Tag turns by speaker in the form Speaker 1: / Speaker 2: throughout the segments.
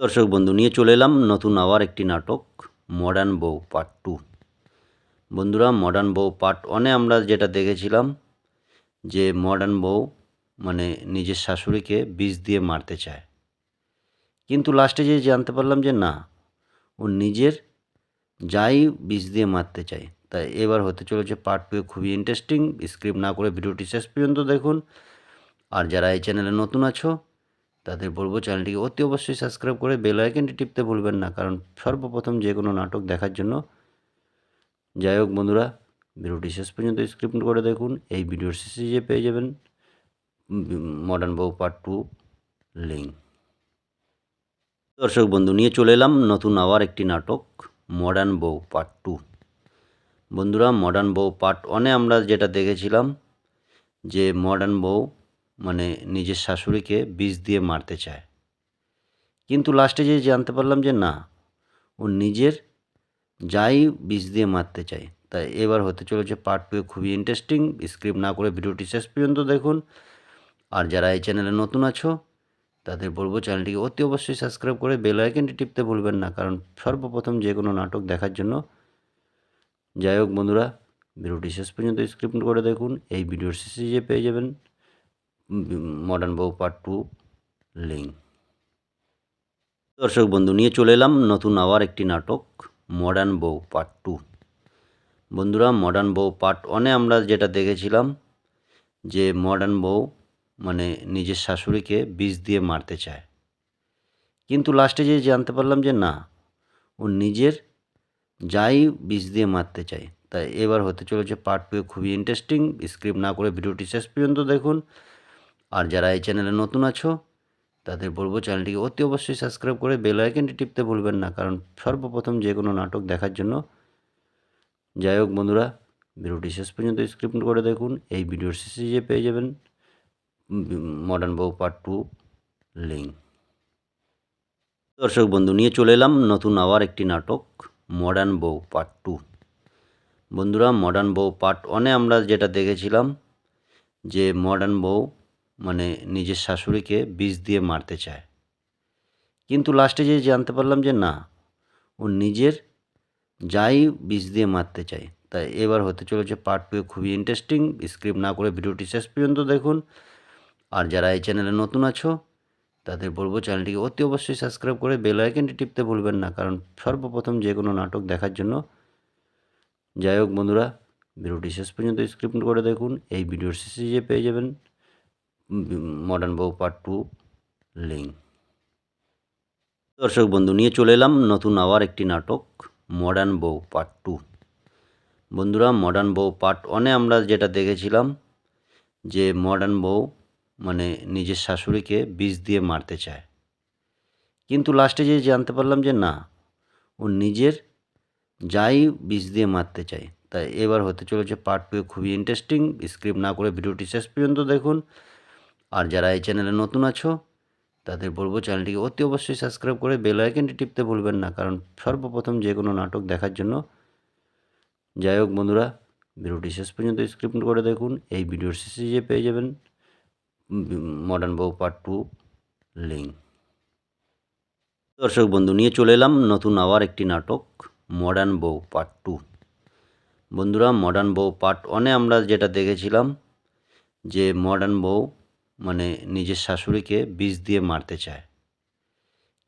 Speaker 1: দর্শক বন্ধু, নিয়ে চলে এলাম নতুন আবার একটি নাটক, মডার্ন বউ পার্ট টু। বন্ধুরা, মডার্ন বউ পার্ট ওয়ানে আমরা যেটা দেখেছিলাম, যে মডার্ন বউ মানে নিজের শাশুড়িকে বিষ দিয়ে মারতে চায়। কিন্তু লাস্টে যে জানতে পারলাম যে না, ও নিজের যাই বিষ দিয়ে মারতে চায়, তাই এবার হতে চলেছে পার্ট টু খুবই ইন্টারেস্টিং স্ক্রিপ্ট না করে ভিডিওটি শেষ পর্যন্ত দেখুন। আর যারা এই চ্যানেলে নতুন আছো তাদের বলব চ্যানেলটিকে অতি অবশ্যই সাবস্ক্রাইব করে বেল আইকনটি টিপতে ভুলবেন না, কারণ সর্বপ্রথম যে কোনো নাটক দেখার জন্য। যাই হোক বন্ধুরা, ভিডিওটি শেষ পর্যন্ত স্ক্রিপ্ট করে দেখুন। এই ভিডিওর শেষে যে পেয়ে যাবেন, মডার্ন বউ পার্ট টু লিঙ্ক দর্শক বন্ধু, নিয়ে চলে এলাম নতুন আবার একটি নাটক, মডার্ন বউ পার্ট টু। বন্ধুরা, মডার্ন বউ পার্ট ওয়ানে আমরা যেটা দেখেছিলাম, যে মডার্ন বউ মানে নিজের শাশুড়িকে বিষ দিয়ে মারতে চায়। কিন্তু লাস্টে যে জানতে পারলাম যে না, ও নিজের যাই বিষ দিয়ে মারতে চায়, তাই এবার হতে চলেছে পার্ট টু খুবই ইন্টারেস্টিং স্ক্রিপ্ট না করে ভিডিওটি শেষ পর্যন্ত দেখুন। আর যারা এই চ্যানেলে নতুন আছো, তাদের বলব চ্যানেলটিকে অতি অবশ্যই সাবস্ক্রাইব করে বেল আইকনটি টিপতে ভুলবেন না, কারণ সর্বপ্রথম যে কোনো নাটক দেখার জন্য যাই হোক বন্ধুরা, ভিডিওটি শেষ পর্যন্ত স্ক্রিপ্ট করে দেখুন, এই ভিডিওর শেষে যে পেয়ে যাবেন। মডার্ন বউ পার্ট টু লিঙ্ক দর্শক বন্ধু, নিয়ে চলে এলাম নতুন আবার একটি নাটক মডার্ন বউ পার্ট টু বন্ধুরা মডার্ন বউ পার্ট ওয়ানে আমরা যেটা দেখেছিলাম, যে মডার্ন বউ মানে নিজের শাশুড়িকে বিষ দিয়ে মারতে চায়। কিন্তু লাস্টে যে জানতে পারলাম যে না, ও নিজের যাই বিষ দিয়ে মারতে চায়। তাই এবার হতে চলেছে পার্ট টু খুবই ইন্টারেস্টিং স্ক্রিপ্ট না করে ভিডিওটি শেষ পর্যন্ত দেখুন। আর যারা এই চ্যানেলে নতুন আছো, তাদের বলব চ্যানেলটিকে অতি অবশ্যই সাবস্ক্রাইব করে বেল আইকনটি টিপতে ভুলবেন না, কারণ সর্বপ্রথম যে কোনো নাটক দেখার জন্য। যাই হোক বন্ধুরা, ভিডিওটি শেষ পর্যন্ত স্ক্রিপ্ট করে দেখুন। এই ভিডিওর শেষে যে পেয়ে যাবেন, মডার্ন বউ পার্ট টু, লিঙ্ক। দর্শক বন্ধু, নিয়ে চলে এলাম নতুন আবার একটি নাটক, মডার্ন বউ পার্ট টু। বন্ধুরা, মডার্ন বউ পার্ট ওয়ানে আমরা যেটা দেখেছিলাম, যে মডার্ন বউ মানে নিজের শাশুড়িকে বিষ দিয়ে মারতে চায়। কিন্তু লাস্টে যে জানতে পারলাম যে না, ও নিজের যাই বিষ দিয়ে মারতে চায়, তাই এবার হতে চলেছে পার্ট টু খুবই ইন্টারেস্টিং স্ক্রিপ্ট না করে ভিডিওটি শেষ পর্যন্ত দেখুন। আর যারা এই চ্যানেলে নতুন আছো, তাদের বলব চ্যানেলটিকে অতি অবশ্যই সাবস্ক্রাইব করে বেল আইকনটি টিপতে ভুলবেন না, কারণ সর্বপ্রথম যে কোনো নাটক দেখার জন্য যাই হোক বন্ধুরা, ভিডিওটি শেষ পর্যন্ত স্ক্রিপ্ট করে দেখুন, এই ভিডিওর শেষে যে পেয়ে যাবেন। মডার্ন বউ পার্ট টু লিঙ্ক দর্শক বন্ধু, নিয়ে চলে এলাম নতুন আবার একটি নাটক মডার্ন বউ পার্ট টু বন্ধুরা মডার্ন বউ পার্ট ওয়ানে আমরা যেটা দেখেছিলাম, যে মডার্ন বউ মানে নিজের শাশুড়িকে বিষ দিয়ে মারতে চায়। কিন্তু লাস্টে যে জানতে পারলাম যে না, ও নিজের যাই বিষ দিয়ে মারতে চায়। তাই এবার হতে চলেছে পার্ট টু খুবই ইন্টারেস্টিং স্ক্রিপ্ট না করে ভিডিওটি শেষ পর্যন্ত দেখুন। আর যারা এই চ্যানেলে নতুন আছো, তাদের বলব চ্যানেলটিকে অতি অবশ্যই সাবস্ক্রাইব করে বেল আইকনটি টিপতে ভুলবেন না, কারণ সর্বপ্রথম যে কোনো নাটক দেখার জন্য যাই হোক বন্ধুরা, ভিডিওটি শেষ পর্যন্ত স্ক্রিপ্ট করে দেখুন। এই ভিডিওর শেষে যে পেয়ে যাবেন, মডার্ন বউ পার্ট টু, লিঙ্ক। দর্শক বন্ধু, নিয়ে চলে এলাম নতুন আবার একটি নাটক, মডার্ন বউ পার্ট টু। বন্ধুরা, মডার্ন বউ পার্ট ওয়ানে আমরা যেটা দেখেছিলাম, যে মডার্ন বউ মানে নিজের শাশুড়িকে বিষ দিয়ে মারতে চায়।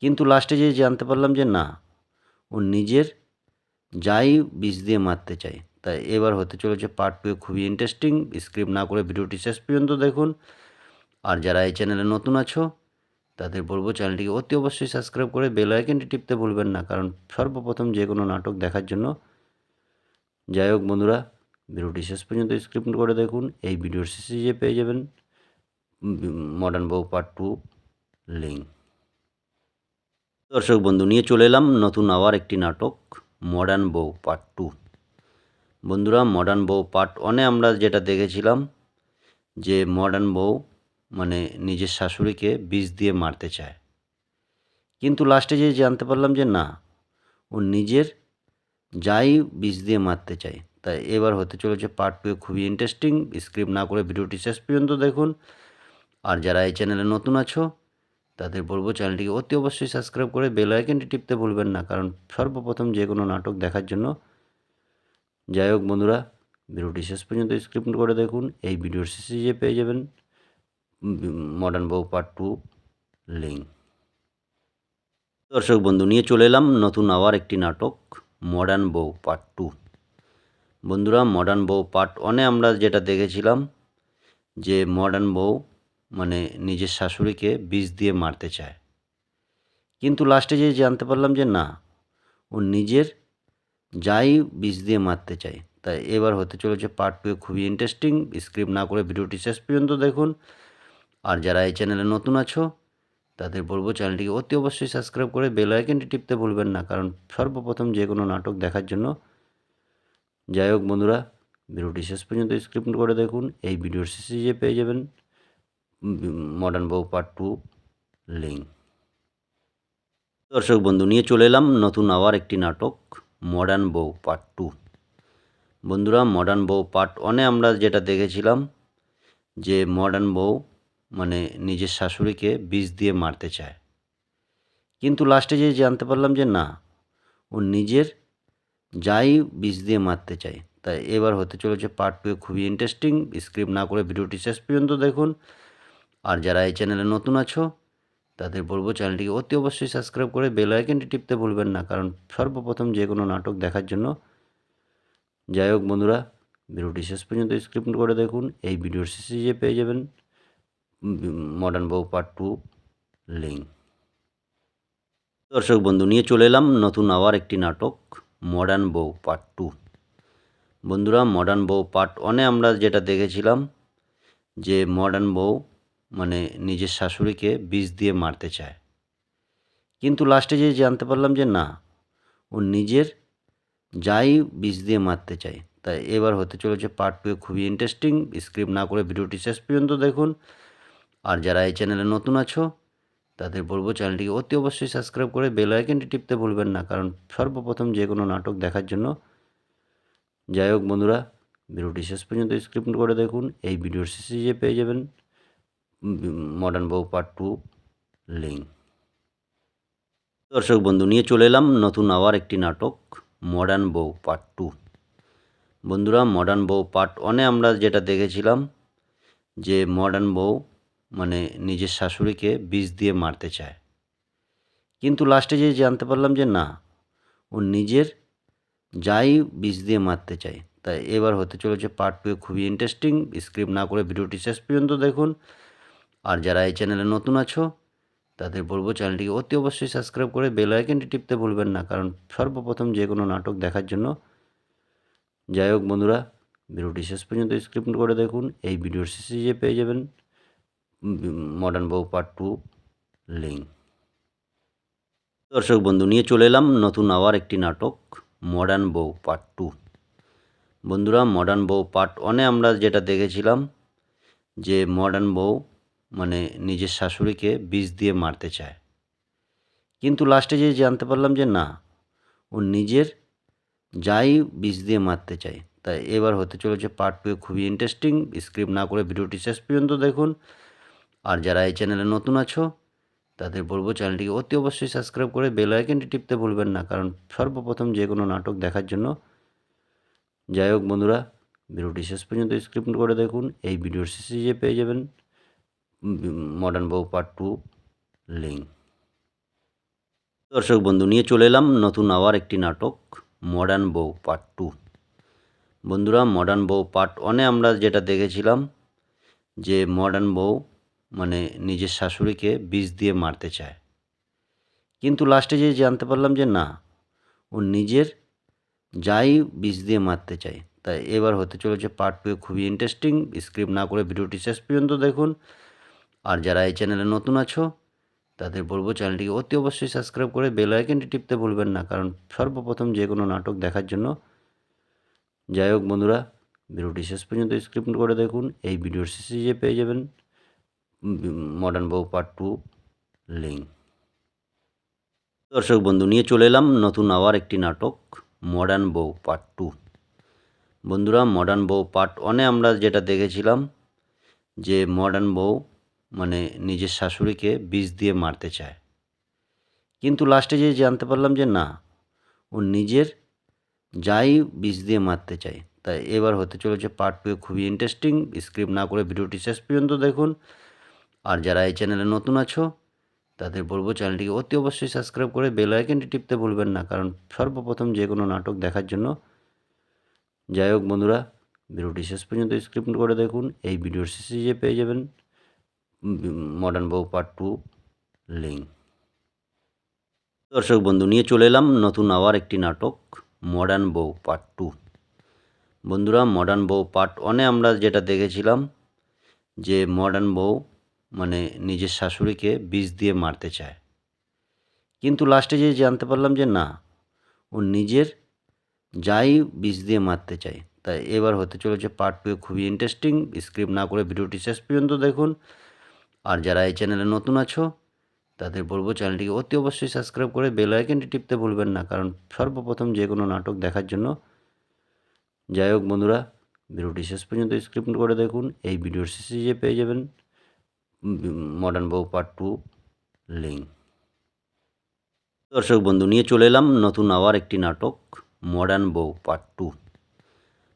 Speaker 1: কিন্তু লাস্টে যে জানতে পারলাম যে না, ও নিজের যাই বিষ দিয়ে মারতে চায়, তাই এবার হতে চলেছে পার্ট টু খুবই ইন্টারেস্টিং স্ক্রিপ্ট না করে ভিডিওটি শেষ পর্যন্ত দেখুন। আর যারা এই চ্যানেলে নতুন আছো, তাদের বলব চ্যানেলটিকে অতি অবশ্যই সাবস্ক্রাইব করে বেল আইকনটি টিপতে ভুলবেন না, কারণ সর্বপ্রথম যে কোনো নাটক দেখার জন্য যাই হোক বন্ধুরা, ভিডিওটি শেষ পর্যন্ত স্ক্রিপ্ট করে দেখুন, এই ভিডিওর শেষে যে পেয়ে যাবেন। মডার্ন বউ পার্ট টু লিঙ্ক দর্শক বন্ধু, নিয়ে চলে এলাম নতুন আবার একটি নাটক, মডার্ন বউ পার্ট টু বন্ধুরা, মডার্ন বউ পার্ট ওয়ানে আমরা যেটা দেখেছিলাম, যে মডার্ন বউ মানে নিজের শাশুড়িকে বিষ দিয়ে মারতে চায়। কিন্তু লাস্টে যে জানতে পারলাম যে না, ও নিজের যাই বিষ দিয়ে মারতে চায়। তাই এবার হতে চলেছে পার্ট টু খুবই ইন্টারেস্টিং স্ক্রিপ্ট না করে ভিডিওটি শেষ পর্যন্ত দেখুন। আর যারা এই চ্যানেলে নতুন আছো, তাদের বলব চ্যানেলটিকে অতি অবশ্যই সাবস্ক্রাইব করে বেল আইকনটি টিপতে ভুলবেন না, কারণ সর্বপ্রথম যে কোনো নাটক দেখার জন্য যাই হোক বন্ধুরা, ভিডিওটি শেষ পর্যন্ত স্ক্রিপ্ট করে দেখুন। এই ভিডিওর শেষে যে পেয়ে যাবেন মডার্ন বউ পার্ট টু লিঙ্ক। দর্শক বন্ধু, নিয়ে চলে এলাম নতুন আবার একটি নাটক, মডার্ন বউ পার্ট টু। বন্ধুরা, মডার্ন বউ পার্ট ওয়ানে আমরা যেটা দেখেছিলাম যে মডার্ন বউ মানে নিজের শাশুড়িকে বিষ দিয়ে মারতে চায়। কিন্তু লাস্টে যে জানতে পারলাম যে না, ও নিজের যাই বিষ দিয়ে মারতে চায়, তাই এবার হতে চলেছে পার্ট টু খুবই ইন্টারেস্টিং স্ক্রিপ্ট না করে ভিডিওটি শেষ পর্যন্ত দেখুন। আর যারা এই চ্যানেলে নতুন আছো, তাদের বলব চ্যানেলটিকে অতি অবশ্যই সাবস্ক্রাইব করে বেল আইকনটি টিপতে ভুলবেন না, কারণ সর্বপ্রথম যে কোনো নাটক দেখার জন্য যাই হোক বন্ধুরা, ভিডিওটি শেষ পর্যন্ত স্ক্রিপ্ট করে দেখুন, এই ভিডিওর শেষে যে পেয়ে যাবেন মডার্ন বউ পার্ট টু লিঙ্ক দর্শক বন্ধু, নিয়ে চলে এলাম নতুন আবার একটি নাটক, মডার্ন বউ পার্ট টু বন্ধুরা, মডার্ন বউ পার্ট ওয়ানে আমরা যেটা দেখেছিলাম, যে মডার্ন বউ মানে নিজের শাশুড়িকে বিষ দিয়ে মারতে চায়। কিন্তু লাস্টে যে জানতে পারলাম যে না, ও নিজের যাই বিষ দিয়ে মারতে চায়, তাই এবার হতে চলেছে পার্ট টু খুবই ইন্টারেস্টিং স্ক্রিপ্ট না করে ভিডিওটি শেষ পর্যন্ত দেখুন। আর যারা এই চ্যানেলে নতুন আছো, তাদের বলব চ্যানেলটিকে অতি অবশ্যই সাবস্ক্রাইব করে বেল আইকনটি টিপতে ভুলবেন না, কারণ সর্বপ্রথম যে কোনো নাটক দেখার জন্য। যাই হোক বন্ধুরা, ভিডিওটি শেষ পর্যন্ত স্ক্রিপ্ট করে দেখুন, এই ভিডিওর শেষে যে পেয়ে যাবেন, মডার্ন বউ পার্ট টু, লিঙ্ক। দর্শক বন্ধু, নিয়ে চলে এলাম নতুন আবার একটি নাটক, মডার্ন বউ পার্ট টু। বন্ধুরা, মডার্ন বউ পার্ট ওয়ানে আমরা যেটা দেখেছিলাম, যে মডার্ন বউ মানে নিজের শাশুড়িকে বিষ দিয়ে মারতে চায়। কিন্তু লাস্টে যে জানতে পারলাম যে না, ও নিজের যাই বিষ দিয়ে মারতে চায়, তাই এবার হতে চলেছে পার্ট টু খুবই ইন্টারেস্টিং স্ক্রিপ্ট না করে ভিডিওটি শেষ পর্যন্ত দেখুন। আর যারা এই চ্যানেলে নতুন আছো, তাদের বলব চ্যানেলটিকে অতি অবশ্যই সাবস্ক্রাইব করে বেল আইকনটি টিপতে ভুলবেন না, কারণ সর্বপ্রথম যে কোনো নাটক দেখার জন্য যাই হোক বন্ধুরা, ভিডিওটি শেষ পর্যন্ত স্ক্রিপ্ট করে দেখুন, এই ভিডিওর শেষে যে পেয়ে যাবেন। মডার্ন বউ পার্ট টু লিঙ্ক দর্শক বন্ধু, নিয়ে চলে এলাম নতুন আবার একটি নাটক, মডার্ন বউ পার্ট টু বন্ধুরা, মডার্ন বউ পার্ট ওয়ানে আমরা যেটা দেখেছিলাম, যে মডার্ন বউ মানে নিজের শাশুড়িকে বিষ দিয়ে মারতে চায়। কিন্তু লাস্টে যে জানতে পারলাম যে না, ও নিজের যাই বিষ দিয়ে মারতে চায়, তাই এবার হতে চলেছে পার্ট টু খুবই ইন্টারেস্টিং স্ক্রিপ্ট না করে ভিডিওটি শেষ পর্যন্ত দেখুন। আর যারা এই চ্যানেলে নতুন আছো, তাদের বলব চ্যানেলটিকে অতি অবশ্যই সাবস্ক্রাইব করে বেল আইকনটি টিপতে ভুলবেন না, কারণ সর্বপ্রথম যে কোনো নাটক দেখার জন্য। যাই হোক বন্ধুরা, ভিডিওটি শেষ পর্যন্ত স্ক্রিপ্ট করে দেখুন, এই ভিডিওর শেষে যে পেয়ে যাবেন, মডার্ন বউ পার্ট টু, লিঙ্ক। দর্শক বন্ধু, নিয়ে চলে এলাম নতুন আবার একটি নাটক, মডার্ন বউ পার্ট টু। বন্ধুরা, মডার্ন বউ পার্ট ওয়ানে আমরা যেটা দেখেছিলাম, যে মডার্ন বউ মানে নিজের শাশুড়িকে বিষ দিয়ে মারতে চায়। কিন্তু লাস্টে যে জানতে পারলাম যে না, ও নিজের যাই বিষ দিয়ে মারতে চায়, তাই এবার হতে চলেছে পার্ট টু খুবই ইন্টারেস্টিং স্ক্রিপ্ট না করে ভিডিওটি শেষ পর্যন্ত দেখুন। আর যারা এই চ্যানেলে নতুন আছো, তাদের বলব চ্যানেলটিকে অতি অবশ্যই সাবস্ক্রাইব করে বেল আইকনটি টিপতে ভুলবেন না, কারণ সর্বপ্রথম যে কোনো নাটক দেখার জন্য যাই হোক বন্ধুরা, ভিডিওটি শেষ পর্যন্ত স্ক্রিপ্ট করে দেখুন, এই ভিডিওর শেষে যে পেয়ে যাবেন। মডার্ন বউ পার্ট টু লিঙ্ক দর্শক বন্ধু, নিয়ে চলে এলাম নতুন আবার একটি নাটক মডার্ন বউ পার্ট টু বন্ধুরা মডার্ন বউ পার্ট ওয়ানে আমরা যেটা দেখেছিলাম, যে মডার্ন বউ মানে নিজের শাশুড়িকে বিষ দিয়ে মারতে চায়। কিন্তু লাস্টে যে জানতে পারলাম যে না, ও নিজের যাই বিষ দিয়ে মারতে চায়। তাই এবার হতে চলেছে পার্ট টু খুবই ইন্টারেস্টিং স্ক্রিপ্ট না করে ভিডিওটি শেষ পর্যন্ত দেখুন। আর যারা এই চ্যানেলে নতুন আছো, তাদের বলব চ্যানেলটিকে অতি অবশ্যই সাবস্ক্রাইব করে বেল আইকনটি টিপতে ভুলবেন না, কারণ সর্বপ্রথম যে কোনো নাটক দেখার জন্য। যাই হোক বন্ধুরা, ভিডিওটি শেষ পর্যন্ত স্ক্রিপ্ট করে দেখুন, এই ভিডিওর শেষে যে পেয়ে যাবেন, মডার্ন বউ পার্ট টু, লিঙ্ক। দর্শক বন্ধু, নিয়ে চলে এলাম নতুন আবার একটি নাটক, মডার্ন বউ পার্ট টু। বন্ধুরা, মডার্ন বউ পার্ট ওয়ানে আমরা যেটা দেখেছিলাম, যে মডার্ন বউ মানে নিজের শাশুড়িকে বিষ দিয়ে মারতে চায়। কিন্তু লাস্টে যে জানতে পারলাম যে না, ও নিজের যাই বিষ দিয়ে মারতে চায়, তাই এবার হতে চলেছে পার্ট টু খুবই ইন্টারেস্টিং স্ক্রিপ্ট না করে ভিডিওটি শেষ পর্যন্ত দেখুন। আর যারা এই চ্যানেলে নতুন আছো, তাদের বলব চ্যানেলটিকে অতি অবশ্যই সাবস্ক্রাইব করে বেল আইকনটি টিপতে ভুলবেন না, কারণ সর্বপ্রথম যে কোনো নাটক দেখার জন্য যাই হোক বন্ধুরা, ভিডিওটি শেষ পর্যন্ত স্ক্রিপ্ট করে দেখুন, এই ভিডিওর শেষে যে পেয়ে যাবেন। মডার্ন বউ পার্ট টু লিঙ্ক দর্শক বন্ধু, নিয়ে চলে এলাম নতুন আবার একটি নাটক মডার্ন বউ পার্ট টু বন্ধুরা মডার্ন বউ পার্ট ওয়ানে আমরা যেটা দেখেছিলাম, যে মডার্ন বউ মানে নিজের শাশুড়িকে বিষ দিয়ে মারতে চায়। কিন্তু লাস্টে যে জানতে পারলাম যে না, ও নিজের যাই বিষ দিয়ে মারতে চায়, তাই এবার হতে চলেছে পার্ট টু খুবই ইন্টারেস্টিং স্ক্রিপ্ট না করে ভিডিওটি শেষ পর্যন্ত দেখুন। আর যারা এই চ্যানেলে নতুন আছো, তাদের বলব চ্যানেলটিকে অতি অবশ্যই সাবস্ক্রাইব করে বেল আইকনটি টিপতে ভুলবেন না, কারণ সর্বপ্রথম যে কোনো নাটক দেখার জন্য যাই হোক বন্ধুরা, ভিডিওটি শেষ পর্যন্ত স্ক্রিপ্ট করে দেখুন। এই ভিডিওর শেষে যে পেয়ে যাবেন মডার্ন বউ পার্ট টু লিঙ্ক। দর্শক বন্ধু, নিয়ে চলে এলাম নতুন আবার একটি নাটক, মডার্ন বউ পার্ট টু।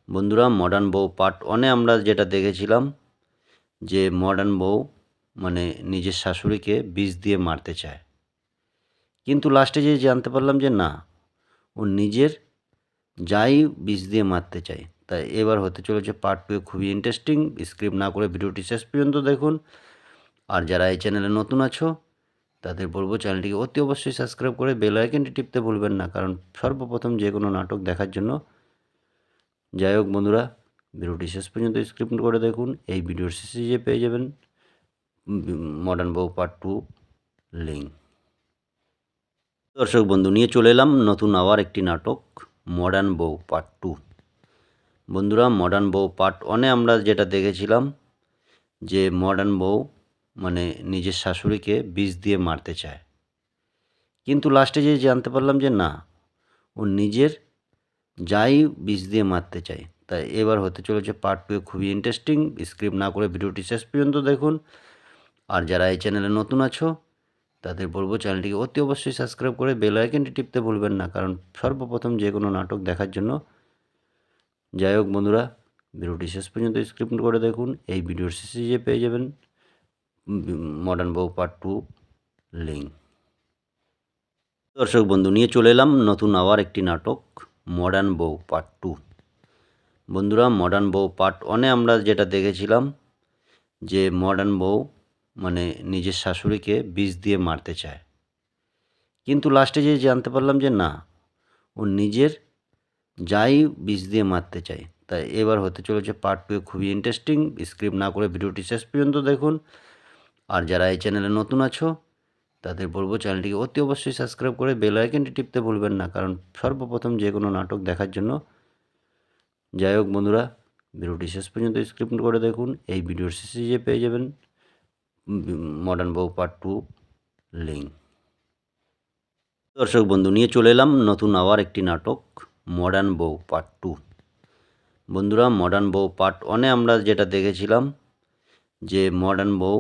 Speaker 1: বন্ধুরা, মডার্ন বউ পার্ট ওয়ানে আমরা যেটা দেখেছিলাম যে মডার্ন বউ মানে নিজের শাশুড়িকে বিষ দিয়ে মারতে চায়। কিন্তু লাস্টে যে জানতে পারলাম যে না, ও নিজের যাই বিষ দিয়ে মারতে চায়, তাই এবার হতে চলেছে পার্ট টু খুবই ইন্টারেস্টিং স্ক্রিপ্ট না করে ভিডিওটি শেষ পর্যন্ত দেখুন। আর যারা এই চ্যানেলে নতুন আছো, তাদের বলব চ্যানেলটিকে অতি অবশ্যই সাবস্ক্রাইব করে বেল আইকনটি টিপতে ভুলবেন না, কারণ সর্বপ্রথম যে কোনো নাটক দেখার জন্য যাই হোক বন্ধুরা, ভিডিওটি শেষ পর্যন্ত স্ক্রিপ্ট করে দেখুন, এই ভিডিওর শেষে যে পেয়ে যাবেন। মডার্ন বউ পার্ট টু লিঙ্ক দর্শক বন্ধু, নিয়ে চলে এলাম নতুন আবার একটি নাটক মডার্ন বউ পার্ট টু বন্ধুরা মডার্ন বউ পার্ট ওয়ানে আমরা যেটা দেখেছিলাম, যে মডার্ন বউ মানে নিজের শাশুড়িকে বিষ দিয়ে মারতে চায়। কিন্তু লাস্টে যে জানতে পারলাম যে না, ও নিজের যাই বিষ দিয়ে মারতে চায়। তাই এবার হতে চলেছে পার্ট টু খুবই ইন্টারেস্টিং স্ক্রিপ্ট না করে ভিডিওটি শেষ পর্যন্ত দেখুন। আর যারা এই চ্যানেলে নতুন আছো, তাদের বলব চ্যানেলটিকে অতি অবশ্যই সাবস্ক্রাইব করে বেল আইকনটি টিপতে ভুলবেন না, কারণ সর্বপ্রথম যে কোনো নাটক দেখার জন্য। যাই হোক বন্ধুরা, ভিডিওটি শেষ পর্যন্ত স্ক্রিপ্ট করে দেখুন, এই ভিডিওর শেষে যে পেয়ে যাবেন, মডার্ন বউ পার্ট টু, লিঙ্ক। দর্শক বন্ধু, নিয়ে চলে এলাম নতুন আবার একটি নাটক, মডার্ন বউ পার্ট টু। বন্ধুরা, মডার্ন বউ পার্ট ওয়ানে আমরা যেটা দেখেছিলাম, যে মডার্ন বউ মানে নিজের শাশুড়িকে বিষ দিয়ে মারতে চায়। কিন্তু লাস্টে যে জানতে পারলাম যে না, ও নিজের যাই বিষ দিয়ে মারতে চায়, তাই এবার হতে চলেছে পার্ট টু খুবই ইন্টারেস্টিং স্ক্রিপ্ট না করে ভিডিওটি শেষ পর্যন্ত দেখুন। আর যারা এই চ্যানেলে নতুন আছো, তাদের বলব চ্যানেলটিকে অতি অবশ্যই সাবস্ক্রাইব করে বেল আইকনটি টিপতে ভুলবেন না, কারণ সর্বপ্রথম যে কোনো নাটক দেখার জন্য যাই হোক বন্ধুরা, ভিডিওটি শেষ পর্যন্ত স্ক্রিপ্ট করে দেখুন, এই ভিডিওর শেষে যে পেয়ে যাবেন মডার্ন বউ পার্ট টু লিঙ্ক দর্শক বন্ধু, নিয়ে চলে এলাম নতুন আবার একটি নাটক মডার্ন বউ পার্ট টু বন্ধুরা মডার্ন বউ পার্ট ওয়ানে আমরা যেটা দেখেছিলাম, যে মডার্ন বউ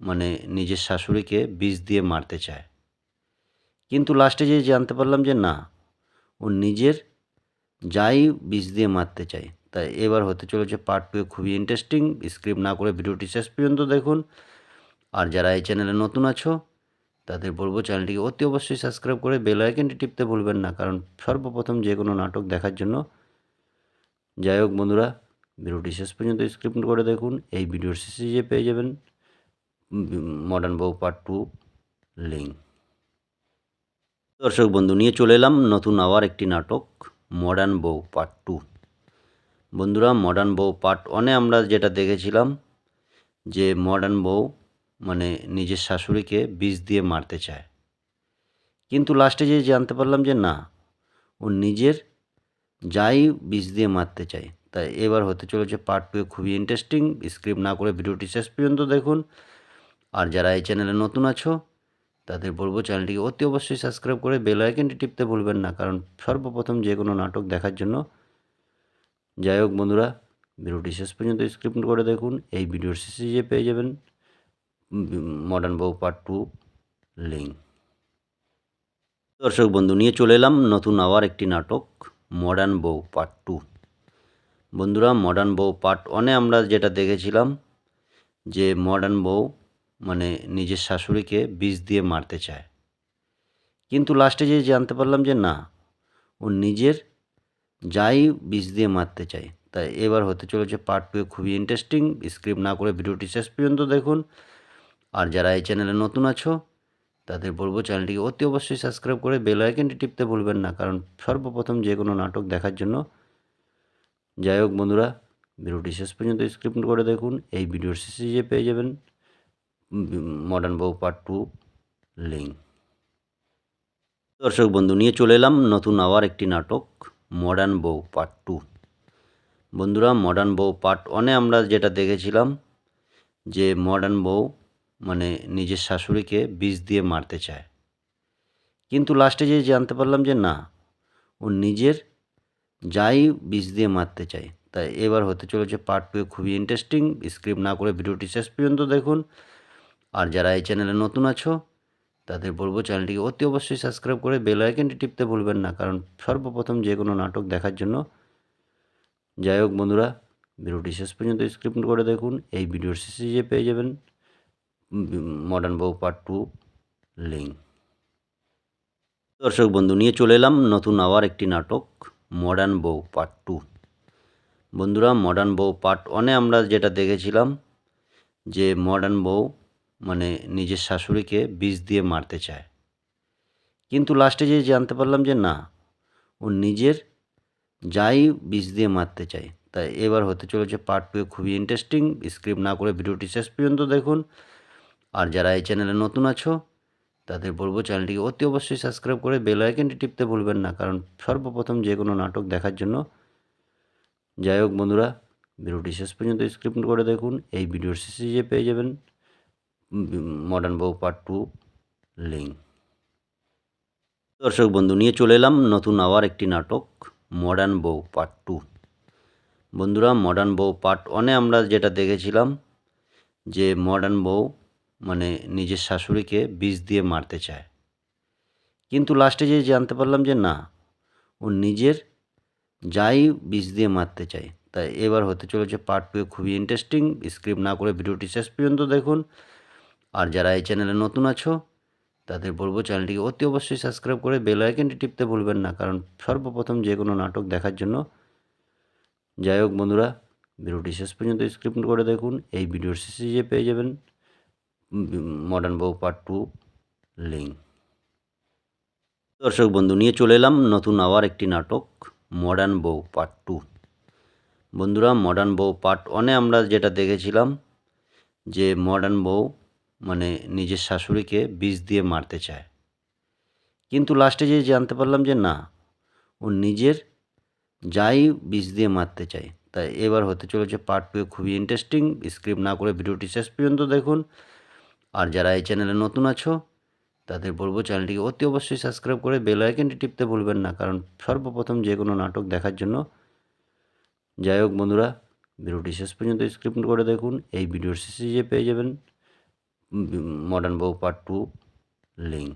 Speaker 1: মানে নিজের শাশুড়িকে বিষ দিয়ে মারতে চায়। কিন্তু লাস্টে যে জানতে পারলাম যে না, ও নিজের যাই বিষ দিয়ে মারতে চায়। তাই এবার হতে চলেছে পার্ট টু খুবই ইন্টারেস্টিং স্ক্রিপ্ট না করে ভিডিওটি শেষ পর্যন্ত দেখুন। আর যারা এই চ্যানেলে নতুন আছো, তাদের বলব চ্যানেলটিকে অতি অবশ্যই সাবস্ক্রাইব করে বেল আইকনটি টিপতে ভুলবেন না, কারণ সর্বপ্রথম যে কোনো নাটক দেখার জন্য যাই হোক বন্ধুরা, ভিডিওটি শেষ পর্যন্ত স্ক্রিপ্ট করে দেখুন, এই ভিডিওর শেষে যে পেয়ে যাবেন মডার্ন বউ পার্ট টু লিঙ্ক দর্শক বন্ধু, নিয়ে চলে এলাম নতুন আবার একটি নাটক, মডার্ন বউ পার্ট টু। বন্ধুরা, মডার্ন বউ পার্ট ওয়ানে আমরা যেটা দেখেছিলাম, যে মডার্ন বউ মানে নিজের শাশুড়িকে বিষ দিয়ে মারতে চায়। কিন্তু লাস্টে যে জানতে পারলাম যে না, ও নিজের যাই বিষ দিয়ে মারতে চায়, তাই এবার হতে চলেছে পার্ট টু খুবই ইন্টারেস্টিং স্ক্রিপ্ট না করে ভিডিওটি শেষ পর্যন্ত দেখুন। আর যারা এই চ্যানেলে নতুন আছো, তাদের বলব চ্যানেলটিকে অতি অবশ্যই সাবস্ক্রাইব করে বেল আইকনটি টিপতে ভুলবেন না, কারণ সর্বপ্রথম যে কোনো নাটক দেখার জন্য যাই হোক বন্ধুরা, ভিডিওটি শেষ পর্যন্ত স্ক্রিপ্ট করে দেখুন, এই ভিডিওর শেষে যে পেয়ে যাবেন। মডার্ন বউ পার্ট টু লিঙ্ক দর্শক বন্ধু, নিয়ে চলে এলাম নতুন আবার একটি নাটক মডার্ন বউ পার্ট টু বন্ধুরা মডার্ন বউ পার্ট ওয়ানে আমরা যেটা দেখেছিলাম, যে মডার্ন বউ মানে নিজের শাশুড়িকে বিষ দিয়ে মারতে চায়। কিন্তু লাস্টে যে জানতে পারলাম যে না, ও নিজের যাই বিষ দিয়ে মারতে চায়। তাই এবার হতে চলেছে পার্ট টু খুবই ইন্টারেস্টিং স্ক্রিপ্ট না করে ভিডিওটি শেষ পর্যন্ত দেখুন। আর যারা এই চ্যানেলে নতুন আছো, তাদের বলব চ্যানেলটিকে অতি অবশ্যই সাবস্ক্রাইব করে বেল আইকনটি টিপতে ভুলবেন না, কারণ সর্বপ্রথম যে কোনো নাটক দেখার জন্য। যাই হোক বন্ধুরা, ভিডিওটি শেষ পর্যন্ত স্ক্রিপ্ট করে দেখুন, এই ভিডিওর শেষে যে পেয়ে যাবেন মডার্ন বউ পার্ট টু লিঙ্ক দর্শক বন্ধু, নিয়ে চলে এলাম নতুন আবার একটি নাটক, মডার্ন বউ পার্ট টু। বন্ধুরা, মডার্ন বউ পার্ট ওয়ানে আমরা যেটা দেখেছিলাম, যে মডার্ন বউ মানে নিজের শাশুড়িকে বিষ দিয়ে মারতে চায়। কিন্তু লাস্টে যে জানতে পারলাম যে না, ও নিজের যাই বিষ দিয়ে মারতে চায়, তাই এবার হতে চলেছে পার্ট টু খুবই ইন্টারেস্টিং স্ক্রিপ্ট না করে ভিডিওটি শেষ পর্যন্ত দেখুন। আর যারা এই চ্যানেলে নতুন আছো, তাদের বলব চ্যানেলটিকে অতি অবশ্যই সাবস্ক্রাইব করে বেল আইকনটি টিপতে ভুলবেন না, কারণ সর্বপ্রথম যে কোনো নাটক দেখার জন্য যাই হোক বন্ধুরা, ভিডিওটি শেষ পর্যন্ত স্ক্রিপ্ট করে দেখুন, এই ভিডিওর শেষে যে পেয়ে যাবেন মডার্ন বউ পার্ট টু লিঙ্ক দর্শক বন্ধু, নিয়ে চলে এলাম নতুন আবার একটি নাটক মডার্ন বউ পার্ট টু বন্ধুরা মডার্ন বউ পার্ট ওয়ানে আমরা যেটা দেখেছিলাম, যে মডার্ন বউ মানে নিজের শাশুড়িকে বিষ দিয়ে মারতে চায়। কিন্তু লাস্টে যে জানতে পারলাম যে না, ও নিজের যাই বিষ দিয়ে মারতে চায়। তাই এবার হতে চলেছে পার্ট টু খুবই ইন্টারেস্টিং স্ক্রিপ্ট না করে ভিডিওটি শেষ পর্যন্ত দেখুন। আর যারা এই চ্যানেলে নতুন আছো, তাদের বলব চ্যানেলটিকে অতি অবশ্যই সাবস্ক্রাইব করে বেল আইকনটি টিপতে ভুলবেন না, কারণ সর্বপ্রথম যে কোনো নাটক দেখার জন্য। যাই হোক বন্ধুরা, ভিডিওটি শেষ পর্যন্ত স্ক্রিপ্ট করে দেখুন, এই ভিডিওর শেষে যে পেয়ে যাবেন, মডার্ন বউ পার্ট টু লিঙ্ক দর্শক বন্ধু, নিয়ে চলে এলাম নতুন আবার একটি নাটক, মডার্ন বউ পার্ট টু। বন্ধুরা, মডার্ন বউ পার্ট ওয়ানে আমরা যেটা দেখেছিলাম, যে মডার্ন বউ মানে নিজের শাশুড়িকে বিষ দিয়ে মারতে চায়। কিন্তু লাস্টে যে জানতে পারলাম যে না, ও নিজের যাই বিষ দিয়ে মারতে চায়, তাই এবার হতে চলেছে পার্ট টু খুবই ইন্টারেস্টিং স্ক্রিপ্ট না করে ভিডিওটি শেষ পর্যন্ত দেখুন। আর যারা এই চ্যানেলে নতুন আছো, তাদের বলব চ্যানেলটিকে অতি অবশ্যই সাবস্ক্রাইব করে বেল আইকনটি টিপতে ভুলবেন না, কারণ সর্বপ্রথম যে কোনো নাটক দেখার জন্য যাই হোক বন্ধুরা, ভিডিওটি শেষ পর্যন্ত স্ক্রিপ্ট করে দেখুন, এই ভিডিওর শেষে যে পেয়ে যাবেন মডার্ন বউ পার্ট টু লিঙ্ক দর্শক বন্ধু, নিয়ে চলে এলাম নতুন আবার একটি নাটক মডার্ন বউ পার্ট টু বন্ধুরা মডার্ন বউ পার্ট ওয়ানে আমরা যেটা দেখেছিলাম, যে মডার্ন বউ মানে নিজের শাশুড়িকে বিষ দিয়ে মারতে চায়। কিন্তু লাস্টে যে জানতে পারলাম যে না, ও নিজের যাই বিষ দিয়ে মারতে চায়, তাই এবার হতে চলেছে পার্ট টু খুবই ইন্টারেস্টিং স্ক্রিপ্ট না করে ভিডিওটি শেষ পর্যন্ত দেখুন। আর যারা এই চ্যানেলে নতুন আছো, তাদের বলব চ্যানেলটিকে অতি অবশ্যই সাবস্ক্রাইব করে বেল আইকনটি টিপতে ভুলবেন না, কারণ সর্বপ্রথম যে কোনো নাটক দেখার জন্য যাই হোক বন্ধুরা, ভিডিওটি শেষ পর্যন্ত স্ক্রিপ্ট করে দেখুন, এই ভিডিওর শেষে যে পেয়ে যাবেন মডার্ন বউ পার্ট টু লিঙ্ক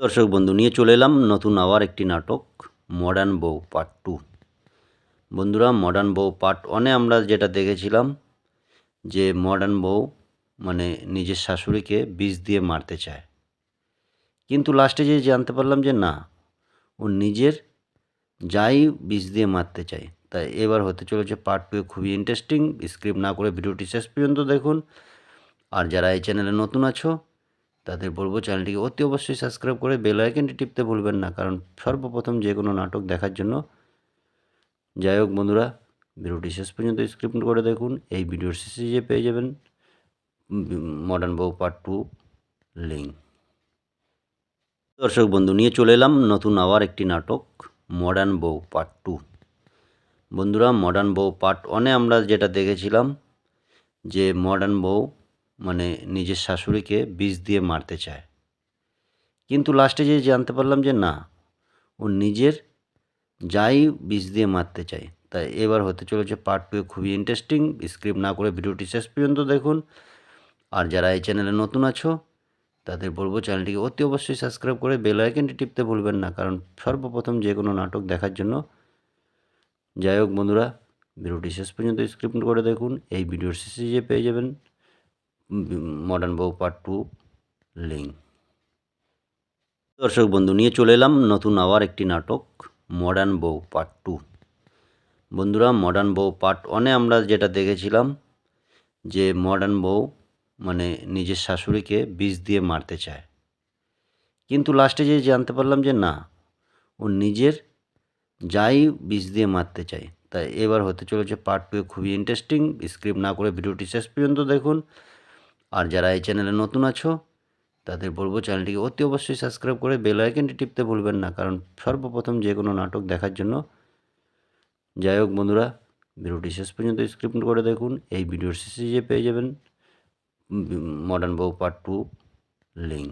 Speaker 1: দর্শক বন্ধু, নিয়ে চলে এলাম নতুন আবার একটি নাটক, মডার্ন বউ পার্ট টু। বন্ধুরা, মডার্ন বউ পার্ট ওয়ানে আমরা যেটা দেখেছিলাম, যে মডার্ন বউ মানে নিজের শাশুড়িকে বিষ দিয়ে মারতে চায়। কিন্তু লাস্টে যে জানতে পারলাম যে না, ও নিজের যাই বিষ দিয়ে মারতে চায়, তাই এবার হতে চলেছে পার্ট টু খুবই ইন্টারেস্টিং স্ক্রিপ্ট না করে ভিডিওটি শেষ পর্যন্ত দেখুন। আর যারা এই চ্যানেলে নতুন আছো, তাদের বলব চ্যানেলটিকে অতি অবশ্যই সাবস্ক্রাইব করে বেল আইকনটি টিপতে ভুলবেন না, কারণ সর্বপ্রথম যে কোনো নাটক দেখার জন্য যাই হোক বন্ধুরা, ভিডিওটি শেষ পর্যন্ত স্ক্রিপ্ট করে দেখুন, এই ভিডিওর শেষে যে পেয়ে যাবেন মডার্ন বউ পার্ট টু লিঙ্ক দর্শক বন্ধু, নিয়ে চলে এলাম নতুন আবার একটি নাটক মডার্ন বউ পার্ট টু বন্ধুরা মডার্ন বউ পার্ট ওয়ানে আমরা যেটা দেখেছিলাম, যে মডার্ন বউ মানে নিজের শাশুড়িকে বিষ দিয়ে মারতে চায়। কিন্তু লাস্টে যে জানতে পারলাম যে না, ও নিজের যাই বিষ দিয়ে মারতে চায়। তাই এবার হতে চলেছে পার্ট টু খুবই ইন্টারেস্টিং স্ক্রিপ্ট না করে ভিডিওটি শেষ পর্যন্ত দেখুন। আর যারা এই চ্যানেলে নতুন আছো, তাদের বলব চ্যানেলটিকে অতি অবশ্যই সাবস্ক্রাইব করে বেল আইকনটি টিপতে ভুলবেন না, কারণ সর্বপ্রথম যে কোনো নাটক দেখার জন্য যাই হোক বন্ধুরা, ভিডিওটি শেষ পর্যন্ত স্ক্রিপ্ট করে দেখুন, এই ভিডিওর শেষে যে পেয়ে যাবেন মডার্ন বউ পার্ট টু লিঙ্ক দর্শক বন্ধু, নিয়ে চলে এলাম নতুন আবার একটি নাটক, মডার্ন বউ পার্ট টু। বন্ধুরা, মডার্ন বউ পার্ট ওয়ানে আমরা যেটা দেখেছিলাম, যে মডার্ন বউ মানে নিজের শাশুড়িকে বিষ দিয়ে মারতে চায়। কিন্তু লাস্টে যে জানতে পারলাম যে না, ও নিজের যাই বিষ দিয়ে মারতে চায়, তাই এবার হতে চলেছে পার্ট টু খুবই ইন্টারেস্টিং স্ক্রিপ্ট না করে ভিডিওটি শেষ পর্যন্ত দেখুন। আর যারা এই চ্যানেলে নতুন আছো, তাদের বলব চ্যানেলটিকে অতি অবশ্যই সাবস্ক্রাইব করে বেল আইকনটি টিপতে ভুলবেন না, কারণ সর্বপ্রথম যে কোনো নাটক দেখার জন্য যাই হোক বন্ধুরা, ভিডিওটি শেষ পর্যন্ত স্ক্রিপ্ট করে দেখুন। এই ভিডিওর শেষে যে পেয়ে যাবেন মডার্ন বউ পার্ট টু লিঙ্ক